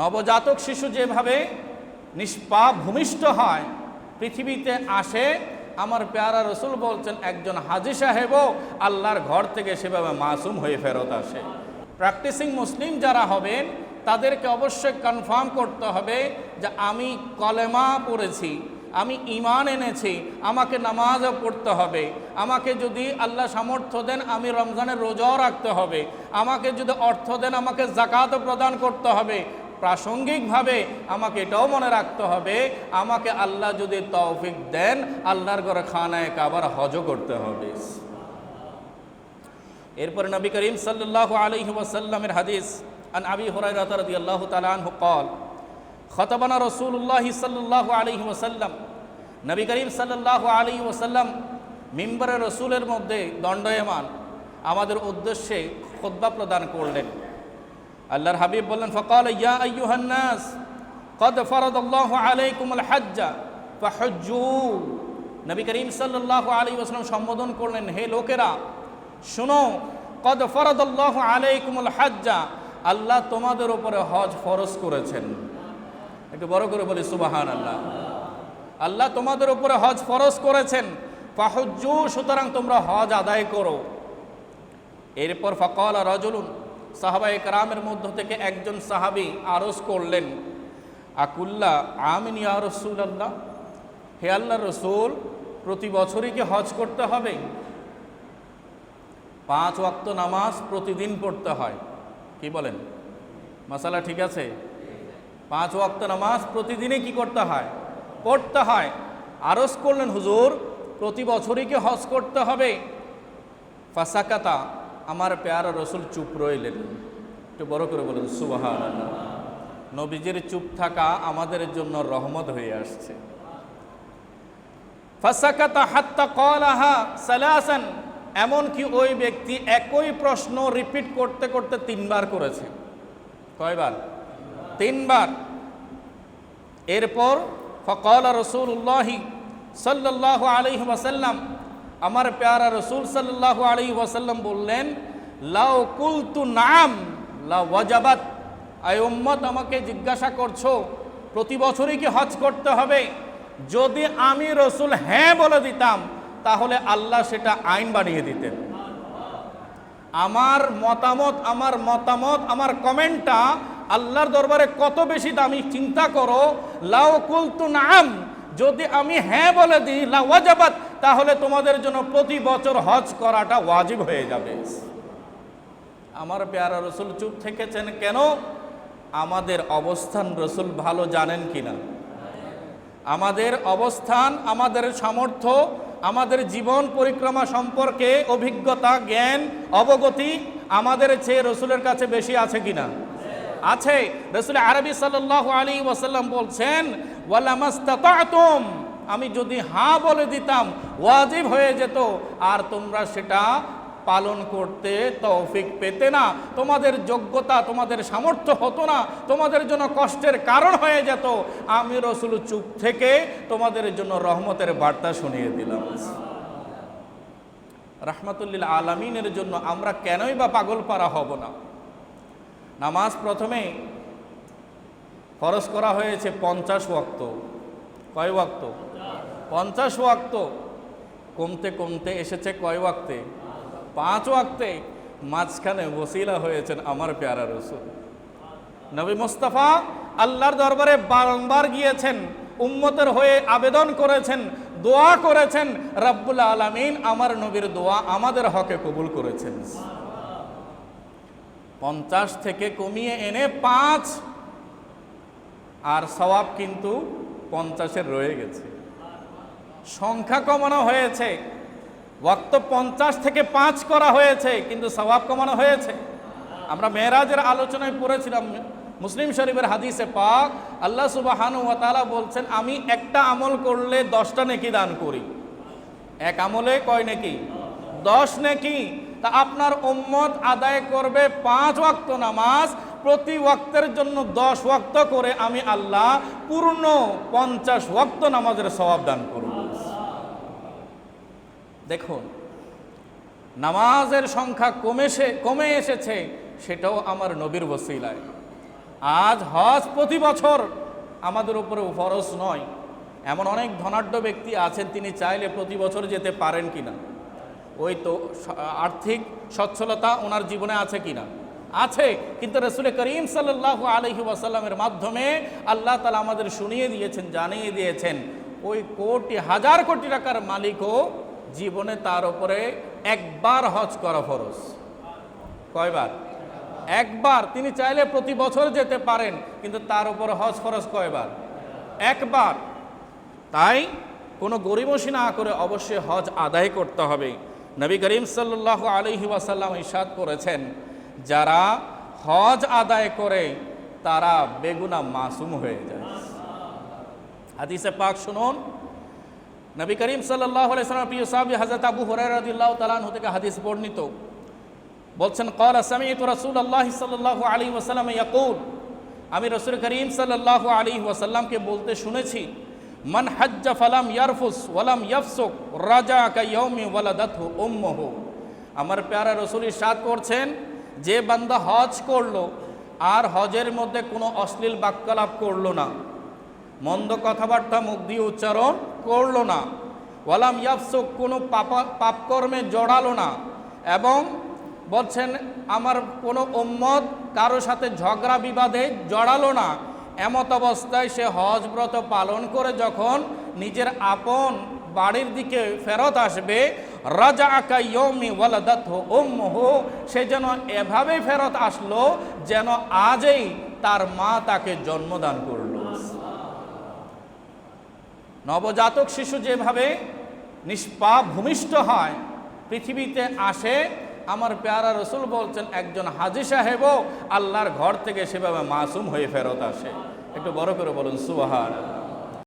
নবজাতক শিশু যেভাবে নিষ্পাপ ভূমিষ্ঠ হয়, পৃথিবীতে আসে, আমার পেয়ারা রসুল বলছেন, একজন হাজি সাহেবও আল্লাহর ঘর থেকে সেভাবে মাসুম হয়ে ফেরত আসে। প্র্যাকটিসিং মুসলিম যারা হবেন, তাদেরকে অবশ্যই কনফার্ম করতে হবে যে আমি কলেমা পড়েছি, আমি ইমান এনেছি, আমাকে নামাজও পড়তে হবে, আমাকে যদি আল্লাহ সামর্থ্য দেন, আমি রমজানের রোজাও রাখতে হবে, আমাকে যদি অর্থ দেন, আমাকে জাকাতও প্রদান করতে হবে প্রাসঙ্গিকভাবে আমাকে এটাও মনে রাখতে হবে আমাকে আল্লাহ যদি তৌফিক দেন আল্লাহর ঘরে খানায় কাবার হজও করতে হবে এরপরে নবী করিম সাল্লাহ আলহি ওয়াসাল্লামের হাদিস আন আবি হুরাইরাহ রাদিয়াল্লাহু তাআলা আনহু قال খতবানা রসুল্লাহ সাল্লাহ আলহি ওসাল্লাম নবী করিম সাল্লাহ আলহি ওসাল্লাম মিম্বরের রসুলের মধ্যে দণ্ডয়মান আমাদের উদ্দেশ্যে খোদ্া প্রদান করলেন আল্লাহর হাবিব বললেন, ফকাল ইয়া আইয়ুহান্নাস কদ ফরদ আল্লাহ আলাইকুমুল হাজ্জা, ফাহজ্জু। নবী করিম সাল্লাল্লাহু আলাইহি ওয়াসাল্লাম সম্বোধন করলেন, হে লোকেরা, শুনো, কদ ফরদ আল্লাহ আলাইকুমুল হাজ্জা, আল্লাহ তোমাদের উপরে হজ ফরজ করেছেন। একটু বড় করে বলি সুবাহান আল্লাহ আল্লাহ তোমাদের উপরে হজ ফরজ করেছেন, ফাহজ্জু, সুতরাং তোমরা হজ আদায় করো। এরপর ফকল রজলুন সাহাবা একরামের মধ্য থেকে একজন সাহাবি আরজ করলেন, আকুল্লা আমিন ইয়া রসুল আল্লাহ হে আল্লাহ রসুল, প্রতি বছরই কি হজ করতে হবে? পাঁচ ওয়াক্ত নামাজ প্রতিদিন পড়তে হয়। কি বলেন? মশালা ঠিক আছে? পাঁচ ওয়াক্ত নামাজ প্রতিদিনই কি করতে হয়? পড়তে হয়। আরজ করলেন, হুজুর, প্রতি বছরই কি হজ করতে হবে? ফাসাকাতা আমার পেয়ারা রসুল চুপ রইলেন। একটু বড় করে বলেন সুবাহান নবীজির চুপ থাকা আমাদের জন্য রহমত হয়ে আসছে। ফাসাকাতা হাত্তা কলাহা এমনকি ওই ব্যক্তি একই প্রশ্ন রিপিট করতে করতে তিনবার করেছে। কয়বার? তিনবার। এরপর ফকল রসুল্লাহি সাল্লাহ আলহি ওয়াসাল্লাম আমার পেয়ারা রসুল সাল্লাহ আলহি ওয়াসাল্লাম বললেন, লাউ কুলতু নাম লা ওয়াজাবাত। আই উম্মত, আমাকে জিজ্ঞাসা করছ, প্রতি বছরই কি হজ করতে হবে? যদি আমি রসুল হ্যাঁ বলে দিতাম, তাহলে আল্লাহ সেটা আইন বানিয়ে দিতেন। আমার মতামত আমার মতামত, আমার কমেন্টটা আল্লাহর দরবারে কত বেশি দামি, চিন্তা করো। লাউ কুলতু নাম যদি আমি হ্যাঁ বলে দিই লা ওয়াজাবাত তাহলে তোমাদের জন্য প্রতি বছর হজ করাটা ওয়াজিব হয়ে যাবে। আমার পেয়ারা রসুল চুপ থেকেছেন কেন? আমাদের অবস্থান রসুল ভালো জানেন কিনা? আমাদের অবস্থান, আমাদের সামর্থ্য, আমাদের জীবন পরিক্রমা সম্পর্কে অভিজ্ঞতা, জ্ঞান, অবগতি আমাদের চেয়ে রসুলের কাছে বেশি আছে কিনা? আছে। রসুল আরবি সাল্লাহ আলী ওয়াসাল্লাম বলছেন ওয়ালামাস্তাতুম আমি যদি হাঁ বলে দিতাম, ওয়াজিব হয়ে যেত, আর তোমরা সেটা পালন করতে তৌফিক পেতে না। তোমাদের যোগ্যতা, তোমাদের সামর্থ্য হতো না, তোমাদের জন্য কষ্টের কারণ হয়ে যেত। আমি রসুল চুপ থেকে তোমাদের জন্য রহমতের বার্তা শুনিয়ে দিলাম। রাহমাতুল্লিল আলমিনের জন্য আমরা কেনই বা পাগল পারা হব না? নামাজ প্রথমে খরচ করা হয়েছে পঞ্চাশ ওয়াক্ত। কয় ওয়াক্ত? পঞ্চাশ ওয়াক্ত। কমতে কমতে এসেছে কয় ওয়াক্তে? পাঁচ ওয়াক্তে। মাঝখানে ওসিলা হয়েছেন আমার পেয়ারা রসুল। নবী মুস্তাফা আল্লাহর দরবারে বারংবার গিয়েছেন, উম্মতের হয়ে আবেদন করেছেন, দোয়া করেছেন, রাব্বুল আলমিন আমার নবীর দোয়া আমাদের হকে কবুল করেছেন। পঞ্চাশ থেকে কমিয়ে এনে পাঁচ। আর সওয়াব কিন্তু পঞ্চাশের রয়ে গেছে। সংখ্যা কমানো হয়েছে। ওয়াক্ত পঞ্চাশ থেকে পাঁচ করা হয়েছে, কিন্তু স্বভাব কমানো হয়েছে। আমরা মেয়েরাজের আলোচনায় পড়েছিলাম, মুসলিম শরীফের হাদিসে পাক, আল্লাহ সুবাহানু ওয়াতালা বলছেন, আমি একটা আমল করলে দশটা নেকি দান করি। এক আমলে কয় নেকি? দশ নেকি। তা আপনার উম্মত আদায় করবে পাঁচ ওয়াক্ত নামাজ, প্রতি ওয়াক্তের জন্য দশ ওয়াক্ত করে আমি আল্লাহ পূর্ণ পঞ্চাশ ওয়াক্ত নামাজের সবাব দান করব। দেখুন, নামাজের সংখ্যা কমেছে কমে এসেছে, সেটাও আমার নবীর বসিলায় আজ হজ প্রতি বছর আমাদের উপরে ফরজ নয়। এমন অনেক ধনাঢ্য ব্যক্তি আছেন, তিনি চাইলে প্রতি বছর যেতে পারেন কিনা। ওই তো আর্থিক সচ্ছলতা ওনার জীবনে আছে কিনা? আছে, কিন্তু রসুল করিম সাল্লাহ আলহি ওয়াসাল্লামের মাধ্যমে আল্লাহ তালা আমাদের শুনিয়ে দিয়েছেন, জানিয়ে দিয়েছেন, ওই কোটি, হাজার কোটি টাকার মালিকও জীবনে তার উপরে একবার হজ করা ফরজ। কয়বার? একবার, তিনি চাইলে প্রতি বছর যেতে পারেন, কিন্তু তার উপর হজ ফরজ কয়বার? একবার। তাই কোনো গরিবসী না করে অবশ্যই হজ আদায় করতে হবে। নবী করিম সাল্লাহ আলহি ওয়াসাল্লাম ইসাদ করেছেন, যারা হজ আদায় করে তারা বেগুনা মাসুম হয়ে যায়। হাদিসে পাক শুনুন, নবী করিম সাল্লাহ আলাইসালাম প্রিয় সাহাবি হাজরত আবু হরাইরাদিল্লাহ তালান থেকে হাদিস বর্ণিত। বলছেন কল সামিত রসুল আল্লাহ সাল্লাহ আলী ওসালাম ইয়াকুল আমি রসুল করিম সাল্লাহ আলী ওয়াসাল্লামকে বলতে শুনেছি মান হজ্জা ফালাম ইয়ারফুস ওয়ালাম ইয়াফসুক রাজা কাইয়মি ওয়ালাদাতহু উম্মহু। আমার প্যারা রসুল ইরশাদ করছেন, যে বান্দা হজ করল, আর হজের মধ্যে কোনো অশ্লীল বাক্যলাপ করল না, মন্দ কথাবার্তা মুখ দিয়ে উচ্চারণ করল না, ওয়ালাম ইয়াফসুক কোনো পাপা, পাপকর্মে জড়ালো না, এবং বলছেন, আমার কোনো উম্মত কারও সাথে ঝগড়া বিবাদে জড়ালো না এমত অবস্থায় সে হজ ব্রত পালন করে যখন নিজের আপন বাড়ির দিকে ফেরত আসবে রাজা আকা ইয়মি ওয়ালাদাত সে যেন এভাবে ফেরত আসলো যেন আজই তার মা তাকে জন্মদান করল। নবজাতক শিশু যেভাবে নিষ্পাপ ভূমিষ্ঠ হয়, পৃথিবীতে আসে আমার পেয়ারা রসুল বলছেন, একজন হাজি সাহেবও আল্লাহর ঘর থেকে সেভাবে মাসুম হয়ে ফেরত আসে। একটু বড় করে বলুন সুবাহার